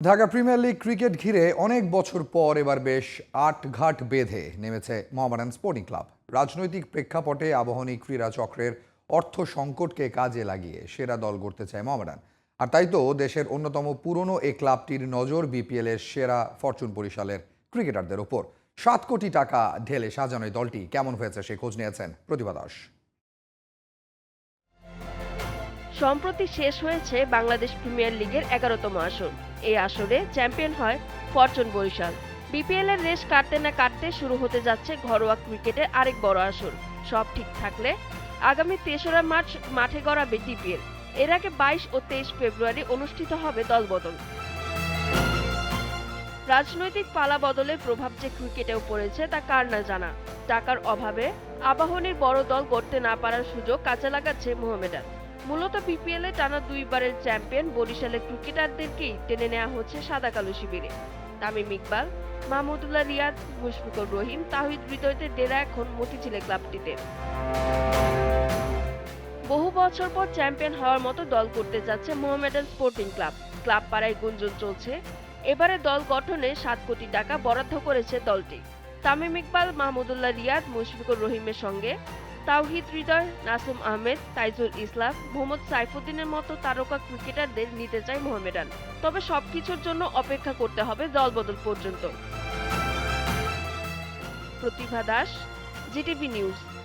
Dhaka premier league cricket ঘিরে অনেক বছর পর এবার বেশ আট ঘাট বেঁধে নেমেছে মোহামেডান স্পোর্টিং ক্লাব। রাজনৈতিক প্রেক্ষাপটে আবাহনী ক্রীড়া চক্রের অর্থ সংকটকে কাজে লাগিয়ে সেরা দল গড়তে চায় মোহামেডান আর তাই তো দেশের অন্যতম পুরনো এই ক্লাবটির নজর বিপিএল এর সেরা ফরচুন বরিশালের ক্রিকেটারদের ওপর। সাত কোটি টাকা ঢেলে সাজানো দলটি কেমন হয়েছে সে খোঁজ নিয়েছেন প্রতিভা দাস। সম্প্রতি শেষ হয়েছে বাংলাদেশ প্রিমিয়ার লিগের এগারোতম আসর। এই আসরে চ্যাম্পিয়ন হয় ফরচুন বরিশাল। বিপিএল এর রেস কাটতে না কাটতে শুরু হতে যাচ্ছে ঘরোয়া ক্রিকেটের আরেক বড় আসর। সব ঠিক থাকলে আগামী তেসরা মার্চ মাঠে গড়াবে ডিপিএল এর আগে বাইশ ও তেইশ ফেব্রুয়ারি অনুষ্ঠিত হবে দলবদল। রাজনৈতিক পালা বদলের প্রভাব যে ক্রিকেটেও পড়েছে তা কার না জানা। টাকার অভাবে আবাহনীর বড় দল গড়তে না পারার সুযোগ কাজে লাগাচ্ছে মোহামেডান। মূলত বিপিএল টানা দুইবারের চ্যাম্পিয়ন বরিশালের ক্রিকেটারদেরকেই টেনে নেওয়া হচ্ছে সাদা কালো শিবিরে। তামিম ইকবাল, মাহমুদুল্লাহ রিয়াদ মুশফিকুর রহিম, তাহিদ হৃদয়তে ডেরা এখন মতিঝিলে ক্লাবটিতে। বহু বছর পর চ্যাম্পিয়ন হওয়ার মতো দল করতে যাচ্ছে মোহামেডান স্পোর্টিং ক্লাব। ক্লাব পাড়ায় গুঞ্জন চলছে। এবারে দল গঠনে সাত কোটি টাকা বরাদ্দ করেছে দলটি। তামিম ইকবাল, মাহমুদুল্লাহ রিয়াদ মুশফিকুর রহিমের সঙ্গে তাওহিদ হৃদয়, নাসুম আহমেদ, তাইজুল ইসলাম, মোহাম্মদ সাইফুদ্দিনের মতো তারকা ক্রিকেটারদের নিতে চায় মোহামেডান। তবে সবকিছুর জন্য অপেক্ষা করতে হবে দলবদল পর্যন্ত। Pratibha Das, GTV news.